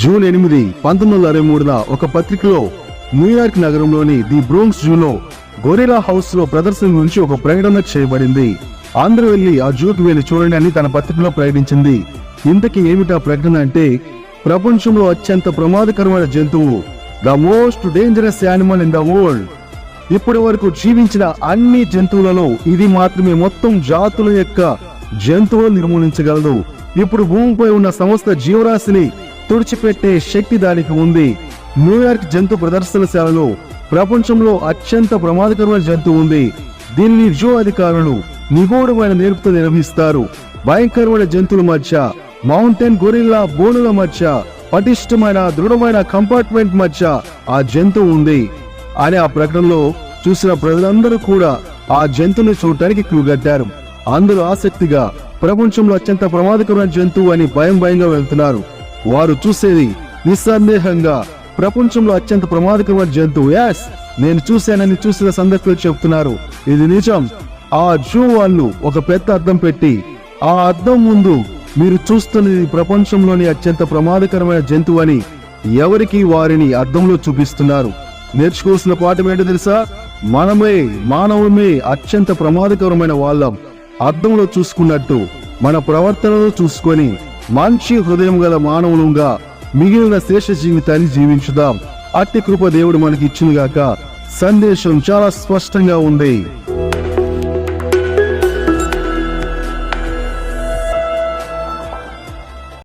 June ఎనిమిది పంతొమ్మిది వందల అరవై మూడున ఒక పత్రికలో న్యూయార్క్ నగరంలోని ది బ్రూంక్స్ జూలో గొరిలా హౌస్లో ప్రదర్శన గురించి ఒక ప్రకటన చేయబడింది. ఆంధ్ర వెళ్ళి ఆ జూకు వెళ్ళి చూడండి అని తన పత్రికలో ప్రకటించింది. ఇంతకీ ఏమిటా ప్రకటన అంటే ప్రపంచంలో అత్యంత ప్రమాదకరమైన జంతువు the most dangerous animal in the world. ఇప్పటి వరకు జీవించిన అన్ని జంతువులలో ఇది మాత్రమే మొత్తం జాతుల యొక్క జంతువులు నిర్మూలించగలదు. ఇప్పుడు భూమిపై ఉన్న సమస్త జీవరాశిని తుడిచిపెట్టే శక్తి దానికి ఉంది. న్యూయార్క్ జంతు ప్రదర్శనశాలలో ప్రపంచంలో అత్యంత ప్రమాదకరమైన జంతువు ఉంది. దీనిని జూ అధికారులు నిగూఢమైన నేర్పుతో నిర్వహిస్తారు. భయంకరమైన జంతువుల మధ్య మౌంటైన్ గొరిల్లా బోనుల మధ్య పటిష్టమైన దృఢమైన కంపార్ట్మెంట్ మధ్య ఆ జంతువు ఉంది. అని ఆ ప్రకటనలో చూసిన ప్రజలందరూ కూడా ఆ జంతువుని చూడటానికి క్యూగట్టారు అందరూ ఆసక్తిగా ప్రపంచంలో అత్యంత ప్రమాదకరమైన జంతువు అని భయం భయంగా వెళ్తున్నారు. వారు చూసేది నిస్సందేహంగా. ప్రపంచంలో అత్యంత ప్రమాదకరమైన జంతువు యాస్ నేను చూశానని చూసిన సందర్భంలో చెప్తున్నారు. ఇది నిజం. ఆ జూ వాళ్ళు ఒక పెద్ద అద్దం పెట్టి ఆ అద్దం ముందు మీరు చూస్తున్నది ప్రపంచంలోని అత్యంత ప్రమాదకరమైన జంతువు అని ఎవరికి వారిని అద్దంలో చూపిస్తున్నారు. నేర్చుకోవాల్సిన పాఠం ఏంటో తెలుసా? మనమే మానవమే అత్యంత ప్రమాదకరమైన వాళ్ళం. అద్దంలో చూసుకున్నట్టు మన ప్రవర్తనలో చూసుకొని మంచి హృదయం గల మానవులుగా మిగిలిన శేష జీవితాన్ని జీవించుదాం. అట్టి కృప దేవుడు మనకి ఇచ్చిందిగాక సందేశం చాలా స్పష్టంగా ఉంది.